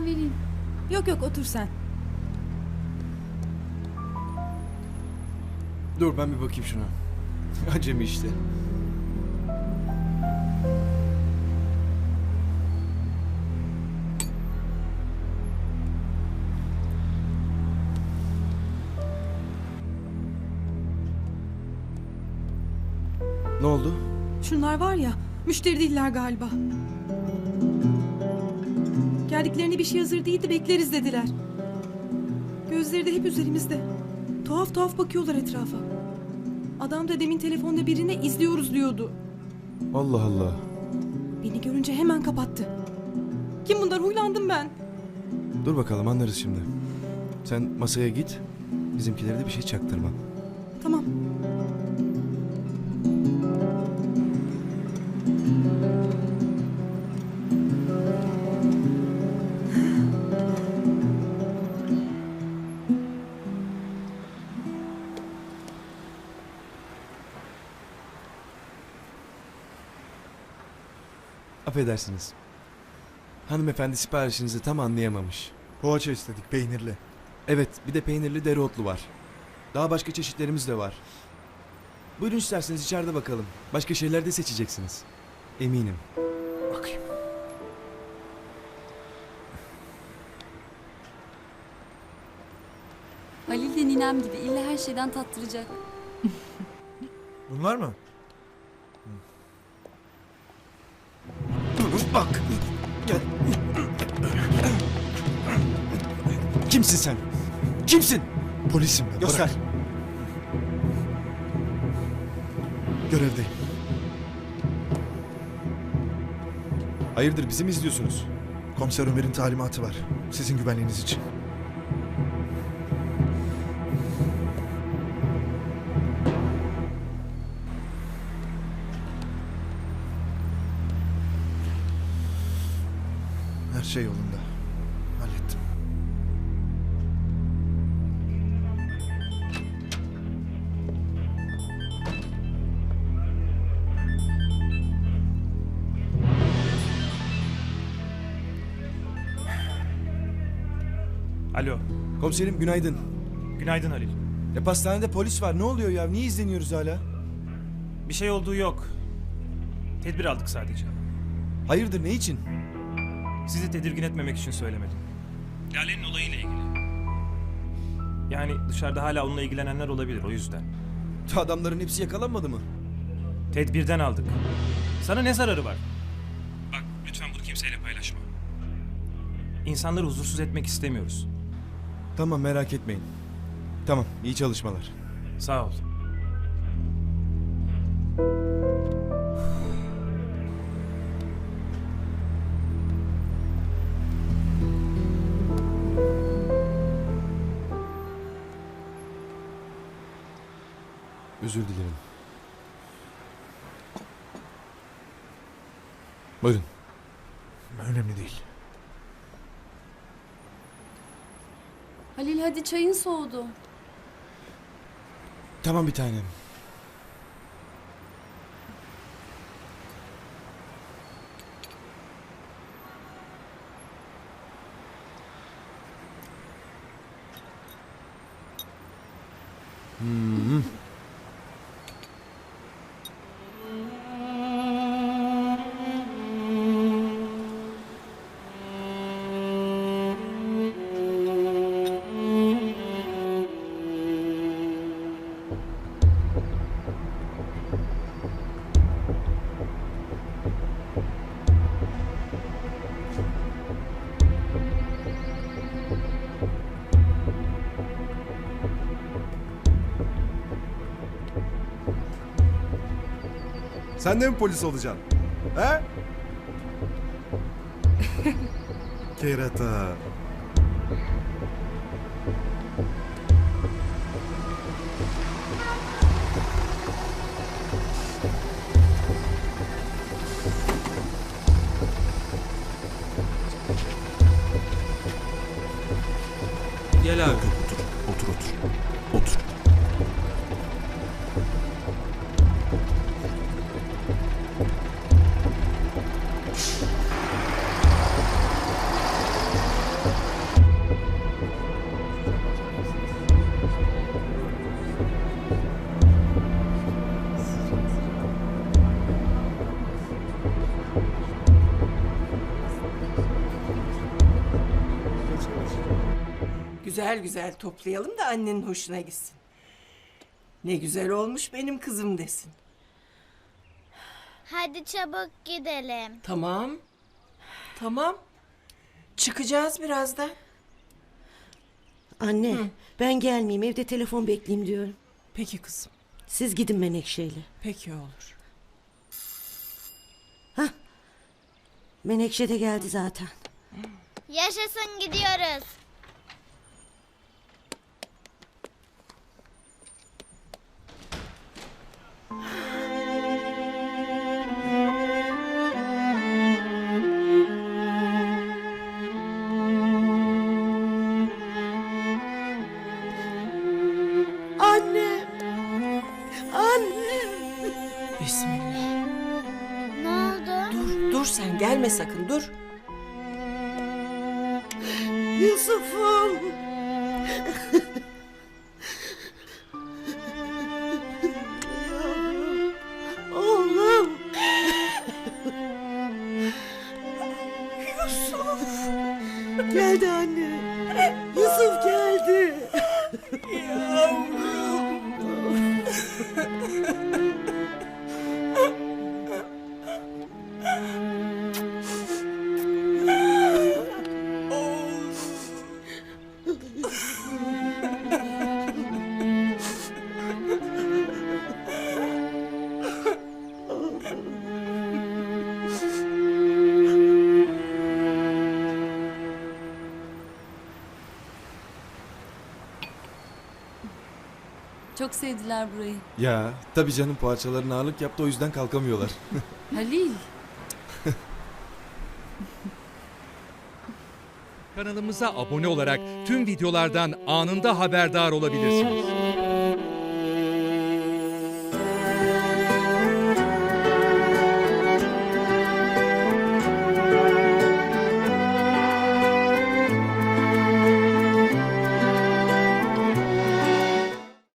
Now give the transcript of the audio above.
ben vereyim. Yok yok otur sen. Dur ben bir bakayım şuna. Acemi işte. Ne oldu? Şunlar var ya müşteri değiller galiba. Geldiklerinde bir şey hazır değildi bekleriz dediler. Gözleri de hep üzerimizde. Tuhaf tuhaf bakıyorlar etrafa. Adam da demin telefonda birine izliyoruz diyordu. Allah Allah. Beni görünce hemen kapattı. Kim bunlar huylandım ben. Dur bakalım anlarız şimdi. Sen masaya git. Bizimkilere de bir şey çaktırma. Tamam. Affedersiniz. Hanımefendi siparişinizi tam anlayamamış. Poğaça istedik peynirli. Evet, bir de peynirli dereotlu var. Daha başka çeşitlerimiz de var. Buyurun isterseniz içeride bakalım. Başka şeyler de seçeceksiniz. Eminim. Bakayım. Halil de ninem gibi illa her şeyden tattıracak. Bunlar mı? Bak. Gel. Kimsin sen? Kimsin? Polisim ben. Göster. Bırak. Görevdeyim. Hayırdır bizi mi izliyorsunuz? Komiser Ömer'in talimatı var. Sizin güvenliğiniz için. Her şey yolunda. Hallettim. Alo. Komiserim günaydın. Günaydın Halil. Ya pastanede polis var. Ne oluyor ya? Niye izleniyoruz hala? Bir şey olduğu yok. Tedbir aldık sadece. Hayırdır ne için? Sizi tedirgin etmemek için söylemedim. Lale'nin olayıyla ilgili. Yani dışarıda hala onunla ilgilenenler olabilir o yüzden. Adamların hepsi yakalanmadı mı? Tedbirden aldık. Sana ne zararı var? Bak lütfen bunu kimseyle paylaşma. İnsanları huzursuz etmek istemiyoruz. Tamam merak etmeyin. Tamam iyi çalışmalar. Sağ ol. Özür dilerim. Buyurun. Önemli değil. Halil hadi çayın soğudu. Tamam bir tanem. Hmm. Sen de mi polis olacaksın? He? Kerata. Gel abi. Otur otur. Otur. Güzel güzel toplayalım da annenin hoşuna gitsin. Ne güzel olmuş benim kızım desin. Hadi çabuk gidelim. Tamam. Tamam. Çıkacağız birazdan. Anne ben gelmeyeyim evde telefon bekleyeyim diyorum. Peki kızım. Siz gidin Menekşe'yle. Peki olur. Menekşe de geldi zaten. Yaşasın gidiyoruz. Dur, sen gelme sakın dur. Yusuf'um. Oğlum. Yusuf. Geldi anne. Çok sevdiler burayı. Ya tabii canım poğaçaların ağırlık yaptı o yüzden kalkamıyorlar. Halil. Kanalımıza abone olarak tüm videolardan anında haberdar olabilirsiniz.